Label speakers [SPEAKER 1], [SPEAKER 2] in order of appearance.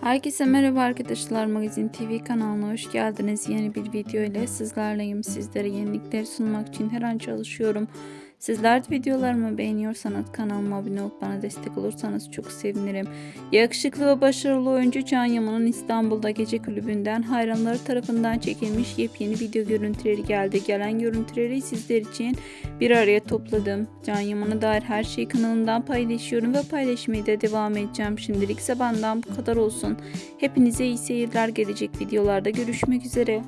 [SPEAKER 1] Herkese merhaba arkadaşlar Magazin TV kanalına hoş geldiniz. Yeni bir video ile sizlerleyim. Sizlere yenilikleri sunmak için her an çalışıyorum. Sizler de videolarımı beğeniyorsanız kanalıma abone olup bana destek olursanız çok sevinirim. Yakışıklı ve başarılı oyuncu Can Yaman'ın İstanbul'da gece kulübünden hayranları tarafından çekilmiş yepyeni video görüntüleri geldi. Gelen görüntüleri sizler için bir araya topladım. Can Yaman'a dair her şeyi kanalımdan paylaşıyorum ve paylaşmaya da devam edeceğim. Şimdilik ise benden bu kadar olsun. Hepinize iyi seyirler gelecek videolarda görüşmek üzere.